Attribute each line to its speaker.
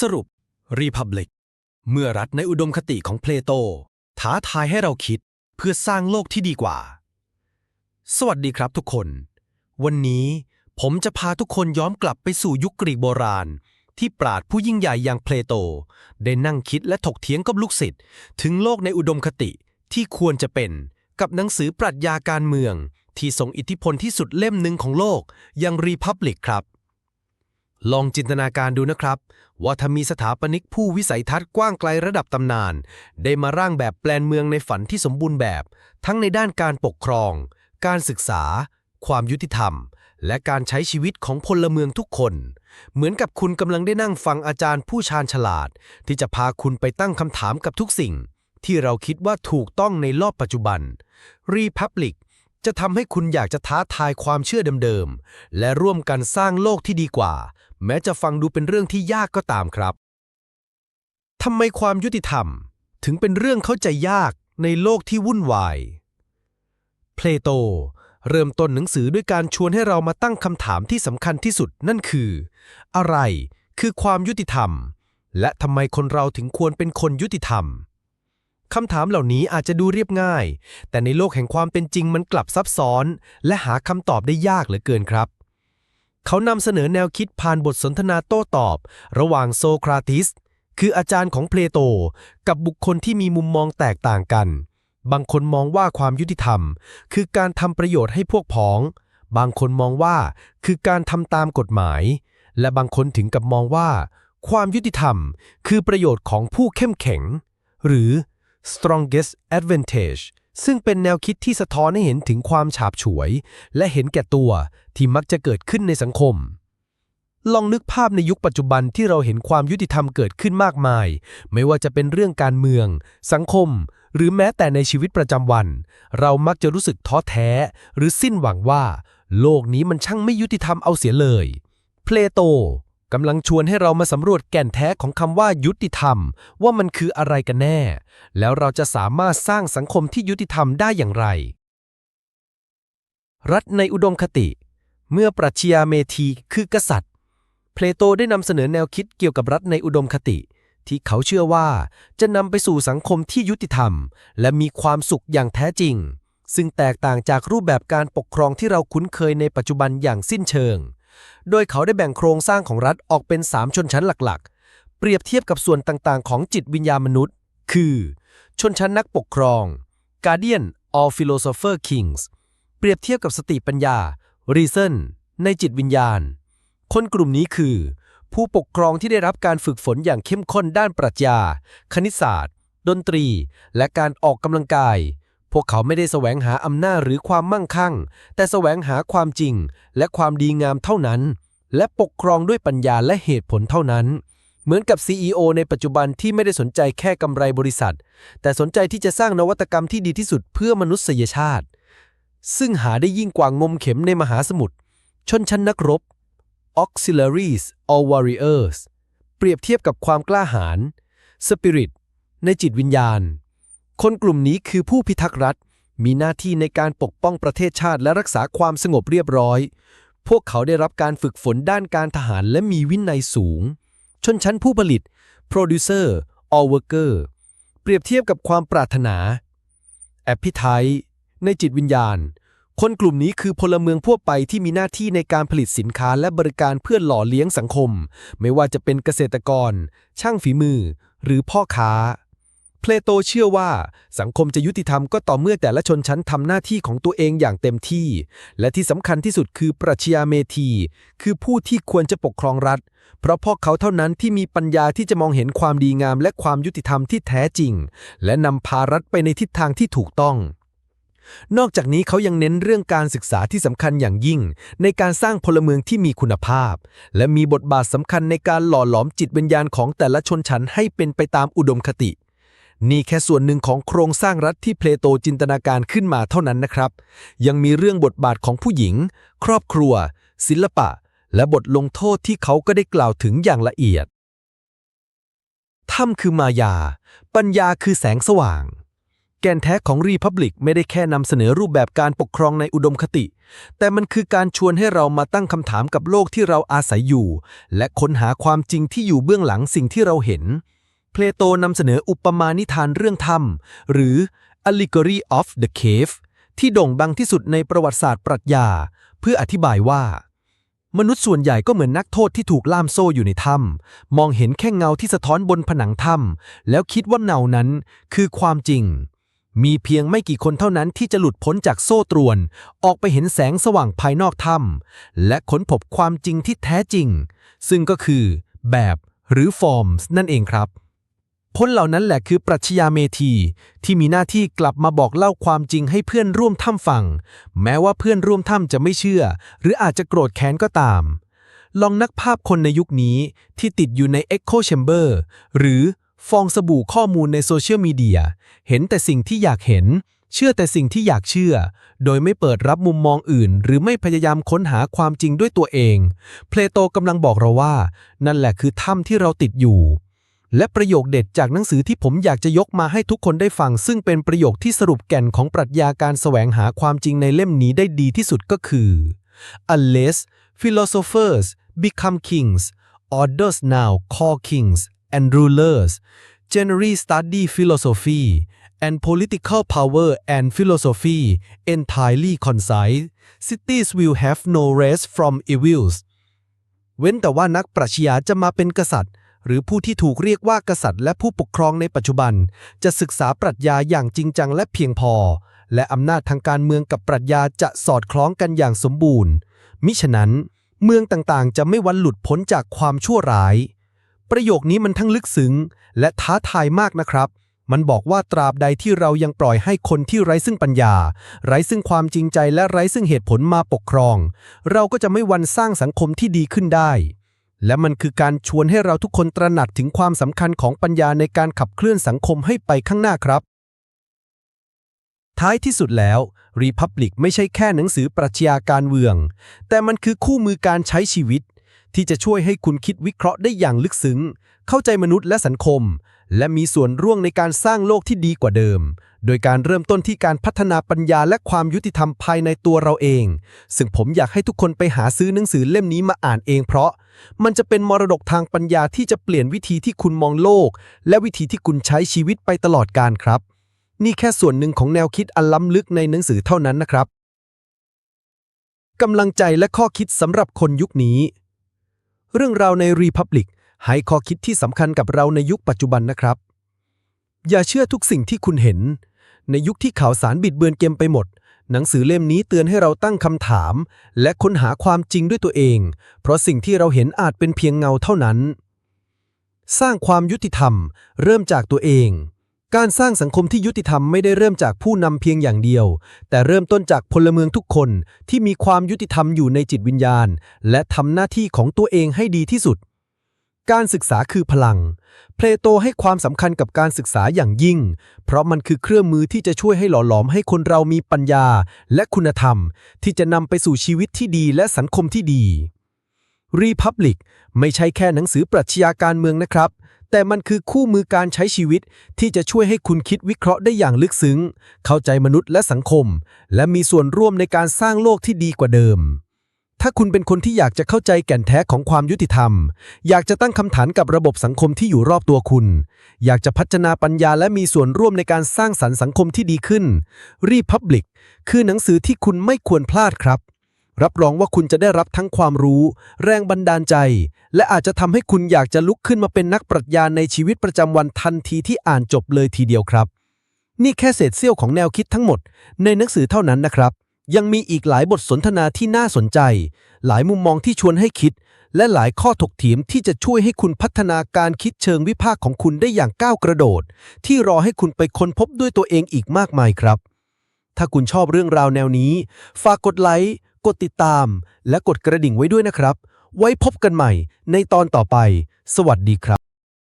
Speaker 1: สรุป Republic เมื่อรัฐในอุดมคติของเพลโต ท้าทายให้เราคิดเพื่อสร้างโลกที่ดีกว่า สวัสดีครับทุกคน วันนี้ผมจะพาทุกคนย้อนกลับไปสู่ยุคกรีกโบราณ ที่ปราดผู้ยิ่งใหญ่อย่างเพลโต ได้นั่งคิดและถกเถียงกับลูกศิษย์ถึงโลกในอุดมคติที่ควรจะเป็นกับหนังสือปรัชญาการเมือง ที่ทรงอิทธิพลที่สุดเล่มหนึ่งของโลกอย่าง Republic ครับ ลองจินตนาการดูนะครับ ว่าถ้ามีสถาปนิกผู้วิสัยทัศน์กว้างไกลระดับตำนาน ได้มาร่างแบบแปลนเมืองในฝันที่สมบูรณ์แบบ ทั้งในด้านการปกครอง การศึกษา ความยุติธรรม และการใช้ชีวิตของพลเมืองทุกคน เหมือนกับคุณกำลังได้นั่งฟังอาจารย์ผู้ชาญฉลาด ที่จะพาคุณไปตั้งคำถามกับทุกสิ่ง ที่เราคิดว่าถูกต้องในรอบปัจจุบัน Republic จะทำให้คุณอยากจะท้าทายความเชื่อเดิมๆ และร่วมกันสร้างโลกที่ดีกว่า แม้จะฟังดูเป็นเรื่องที่ยากก็ตามครับทำไมความยุติธรรมถึงเป็นเรื่องเข้าใจยากในโลกที่วุ่นวาย เพลโต เริ่มต้นหนังสือด้วยการชวนให้เรามาตั้งคำถามที่สำคัญที่สุดนั่นคือ อะไรคือความยุติธรรม และทำไมคนเราถึงควรเป็นคนยุติธรรมคำถามเหล่านี้อาจจะดูเรียบง่าย แต่ในโลกแห่งความเป็นจริงมันกลับซับซ้อน และหาคำตอบได้ยากเหลือเกินครับ เขานำเสนอแนวคิดผ่านบทสนทนาโต้ตอบ ระหว่างโซคราติส คืออาจารย์ของเพลโต กับบุคคลที่มีมุมมองแตกต่างกัน บางคนมองว่าความยุติธรรม คือการทำประโยชน์ให้พวกพ้อง บางคนมองว่าคือการทำตามกฎหมาย และบางคนถึงกับมองว่า ความยุติธรรม คือประโยชน์ของผู้เข้มแข็ง หรือ strongest advantage ซึ่งเป็นแนวคิดที่สะท้อนให้เห็นถึงความฉาบฉวย และเห็นแก่ตัวที่มักจะเกิดขึ้นในสังคม ลองนึกภาพในยุคปัจจุบันที่เราเห็นความยุติธรรมเกิดขึ้นมากมาย ไม่ว่าจะเป็นเรื่องการเมือง สังคม หรือแม้แต่ในชีวิตประจำวัน เรามักจะรู้สึกท้อแท้ หรือสิ้นหวังว่า โลกนี้มันช่างไม่ยุติธรรมเอาเสียเลย เพลโต กำลังชวนให้เรามาสำรวจแก่นแท้ของคำว่ายุติธรรม ว่ามันคืออะไรกันแน่ แล้วเราจะสามารถสร้างสังคมที่ยุติธรรมได้อย่างไร รัฐในอุดมคติ เมื่อปรัชญาเมธีคือกษัตริย์ เพลโตได้นำเสนอแนวคิดเกี่ยวกับรัฐในอุดมคติ ที่เขาเชื่อว่าจะนำไปสู่สังคมที่ยุติธรรม และมีความสุขอย่างแท้จริง ซึ่งแตกต่างจากรูปแบบการปกครองที่เราคุ้นเคยในปัจจุบันอย่างสิ้นเชิง โดยเขาได้แบ่งโครงสร้างของรัฐออกเป็น 3 ชนชั้นหลักๆ เปรียบเทียบกับส่วนต่างๆ ของจิตวิญญาณมนุษย์ คือ ชนชั้นนักปกครอง Guardian or Philosopher Kings เปรียบเทียบกับสติปัญญา Reason ในจิตวิญญาณ คนกลุ่มนี้คือ ผู้ปกครองที่ได้รับการฝึกฝนอย่างเข้มข้นด้านปรัชญา คณิตศาสตร์ ดนตรี และการออกกำลังกาย พวกเขาไม่ได้แสวงหาอำนาจหรือความมั่งคั่ง แต่แสวงหาความจริงและความดีงามเท่านั้น และปกครองด้วยปัญญาและเหตุผลเท่านั้น เหมือนกับ CEO ในปัจจุบันที่ไม่ได้สนใจแค่กำไรบริษัท แต่สนใจที่จะสร้างนวัตกรรมที่ดีที่สุดเพื่อมนุษยชาติ ซึ่งหาได้ยิ่งกว่างมเข็มในมหาสมุทรชนชั้นนักรบ auxiliaries or warriors เปรียบเทียบกับความกล้าหาญ spirit ในจิตวิญญาณ คนกลุ่มนี้คือผู้พิทักษ์รัฐ มีหน้าที่ในการปกป้องประเทศชาติและรักษาความสงบเรียบร้อย พวกเขาได้รับการฝึกฝนด้านการทหารและมีวินัยสูง ชนชั้นผู้ผลิต producer or worker เปรียบเทียบกับความปรารถนา appetite ในจิตวิญญาณ คนกลุ่มนี้คือพลเมืองทั่วไปที่มีหน้าที่ในการผลิตสินค้าและบริการเพื่อหล่อเลี้ยงสังคม ไม่ว่าจะเป็นเกษตรกร ช่างฝีมือ หรือพ่อค้า เพลโตเชื่อว่า สังคมจะยุติธรรมก็ต่อเมื่อแต่ละชนชั้นทำหน้าที่ของตัวเองอย่างเต็มที่ และที่สำคัญที่สุดคือปรัชญาเมธี คือผู้ที่ควรจะปกครองรัฐ เพราะพวกเขาเท่านั้นที่มีปัญญาที่จะมองเห็นความดีงามและความยุติธรรมที่แท้จริง และนำพารัฐไปในทิศทางที่ถูกต้องนอกจากนี้เขายังเน้นเรื่องการศึกษาที่สำคัญอย่างยิ่ง ในการสร้างพลเมืองที่มีคุณภาพ และมีบทบาทสำคัญในการหล่อหลอมจิตวิญญาณของแต่ละชนชั้นให้เป็นไปตามอุดมคติ นี่แค่ส่วนหนึ่งของโครงสร้างรัฐที่เพลโตจินตนาการขึ้นมาเท่านั้นนะครับ ยังมีเรื่องบทบาทของผู้หญิง ครอบครัว ศิลปะ และบทลงโทษที่เขาก็ได้กล่าวถึงอย่างละเอียดถ้ำคือมายา ปัญญาคือแสงสว่าง แกนแท้ของ Republic ไม่ได้แค่นำเสนอรูปแบบการปกครองในอุดมคติ แต่มันคือการชวนให้เรามาตั้งคำถามกับโลกที่เราอาศัยอยู่ และค้นหาความจริงที่อยู่เบื้องหลังสิ่งที่เราเห็น เพลโตนำเสนออุปมานิทานเรื่องถ้ำหรือ Allegory of the Cave ที่โด่งดังที่สุดในประวัติศาสตร์ปรัชญา เพื่ออธิบายว่า มนุษย์ส่วนใหญ่ก็เหมือนนักโทษที่ถูกล่ามโซ่อยู่ในถ้ำมองเห็นแค่เงาที่สะท้อนบนผนังถ้ำแล้วคิดว่าเงานั้นคือความจริง มีเพียงไม่กี่คนเท่านั้นที่จะหลุดพ้นจากโซ่ตรวน ออกไปเห็นแสงสว่างภายนอกถ้ำและค้นพบความจริงที่แท้จริง ซึ่งก็คือ แบบหรือฟอร์มนั่นเองครับ พ้นเหล่านั้นแหละคือปรัชญาเมธี ที่มีหน้าที่กลับมาบอกเล่าความจริงให้เพื่อนร่วมถ้ำฟัง แม้ว่าเพื่อนร่วมถ้ำจะไม่เชื่อ หรืออาจจะโกรธแค้นก็ตาม ลองนักภาพคนในยุคนี้ที่ติดอยู่ใน Echo Chamber หรือฟองสบู่ข้อมูลในโซเชียลมีเดียเห็นแต่สิ่งที่อยากเห็น เชื่อแต่สิ่งที่อยากเชื่อ โดยไม่เปิดรับมุมมองอื่น หรือไม่พยายามค้นหาความจริงด้วยตัวเอง เพลโตกำลังบอกเราว่า นั่นแหละคือถ้ำที่เราติดอยู่ และประโยคเด็ดจากหนังสือที่ผมอยากจะยกมาให้ทุกคนได้ฟัง ซึ่งเป็นประโยคที่สรุปแก่นของปรัชญาการแสวงหาความจริงในเล่มนี้ได้ดีที่สุดก็คือ unless philosophers become kings others now call kings and rulers generally study philosophy and political power and philosophy entirely concise cities will have no rest from evils เว้นแต่ว่านักปรัชญาจะมาเป็นกษัตริย์ หรือผู้ที่ถูกเรียกว่ากษัตริย์และผู้ปกครองในปัจจุบัน จะศึกษาปรัชญาอย่างจริงจังและเพียงพอ และอำนาจทางการเมืองกับปรัชญาจะสอดคล้องกันอย่างสมบูรณ์ มิฉะนั้น เมืองต่างๆ จะไม่วันหลุดพ้นจากความชั่วร้าย ประโยคนี้มันทั้งลึกซึ้ง และท้าทายมากนะครับมันบอกว่าตราบใดที่เรายังปล่อยให้คนที่ไร้ซึ่งปัญญา ไร้ซึ่งความจริงใจและไร้ซึ่งเหตุผลมาปกครอง เราก็จะไม่วันสร้างสังคมที่ดีขึ้นได้ และมันคือการชวนให้เราทุกคนตระหนักถึงความสำคัญของปัญญาในการขับเคลื่อนสังคมให้ไปข้างหน้าครับ ท้ายที่สุดแล้ว Republic ไม่ใช่แค่หนังสือปรัชญาการเมือง แต่มันคือคู่มือการใช้ชีวิต ที่จะช่วยให้คุณคิดวิเคราะห์ได้อย่างลึกซึ้ง เข้าใจมนุษย์และสังคม และมีส่วนร่วมในการสร้างโลกที่ดีกว่าเดิม โดยการเริ่มต้นที่การพัฒนาปัญญาและความยุติธรรมภายในตัวเราเอง ซึ่งผมอยากให้ทุกคนไปหาซื้อหนังสือเล่มนี้มาอ่านเองเพราะ มันจะเป็นมรดกทางปัญญาที่จะเปลี่ยนวิธีที่คุณมองโลก และวิธีที่คุณใช้ชีวิตไปตลอดกาลครับ นี่แค่ส่วนหนึ่งของแนวคิดอันล้ำลึกในหนังสือเท่านั้นนะครับกำลังใจและข้อคิดสำหรับคนยุคนี้ เรื่องราวใน Republic ให้ข้อคิดที่สำคัญกับเราในยุคปัจจุบันนะครับ อย่าเชื่อทุกสิ่งที่คุณเห็น ในยุคที่ข่าวสารบิดเบือนเกมไปหมด หนังสือเล่มนี้เตือนให้เราตั้งคำถาม และค้นหาความจริงด้วยตัวเอง เพราะสิ่งที่เราเห็นอาจเป็นเพียงเงาเท่านั้น สร้างความยุติธรรม เริ่มจากตัวเอง การสร้างสังคมที่ยุติธรรมไม่ได้เริ่มจากผู้นำเพียงอย่างเดียว แต่เริ่มต้นจากพลเมืองทุกคนที่มีความยุติธรรมอยู่ในจิตวิญญาณ และทำหน้าที่ของตัวเองให้ดีที่สุด การศึกษาคือพลัง เพลโตให้ความสำคัญกับการศึกษาอย่างยิ่ง เพราะมันคือเครื่องมือที่จะช่วยให้หล่อหลอมให้คนเรามีปัญญาและคุณธรรม ที่จะนำไปสู่ชีวิตที่ดีและสังคมที่ดี Republic ไม่ใช่แค่หนังสือปรัชญาการเมืองนะครับ แต่มันคือคู่มือการใช้ชีวิตที่จะช่วยให้คุณคิดวิเคราะห์ได้อย่างลึกซึ้ง เข้าใจมนุษย์และสังคม และมีส่วนร่วมในการสร้างโลกที่ดีกว่าเดิม ถ้าคุณเป็นคนที่อยากจะเข้าใจแก่นแท้ของความยุติธรรม อยากจะตั้งคำถามกับระบบสังคมที่อยู่รอบตัวคุณ อยากจะพัฒนาปัญญาและมีส่วนร่วมในการสร้างสรรค์สังคมที่ดีขึ้น Republic คือหนังสือที่คุณไม่ควรพลาดครับ รับรองว่าคุณจะได้รับทั้งความรู้ แรงบันดาลใจ และอาจจะทำให้คุณอยากจะลุกขึ้นมาเป็นนักปรัชญาในชีวิตประจำวันทันทีที่อ่านจบเลยทีเดียวครับ นี่แค่เศษเสี้ยวของแนวคิดทั้งหมด ในหนังสือเท่านั้นนะครับ ยังมีอีกหลายบทสนทนาที่น่าสนใจ หลายมุมมองที่ชวนให้คิด และหลายข้อถกเถียงที่จะช่วยให้คุณพัฒนาการคิดเชิงวิพากษ์ของคุณได้อย่างก้าวกระโดด ที่รอให้คุณไปค้นพบด้วยตัวเองอีกมากมายครับ ถ้าคุณชอบเรื่องราวแนวนี้ ฝากกดไลค์ กดติดตาม และกดกระดิ่งไว้ด้วยนะครับ ไว้พบกันใหม่ในตอนต่อไป สวัสดีครับ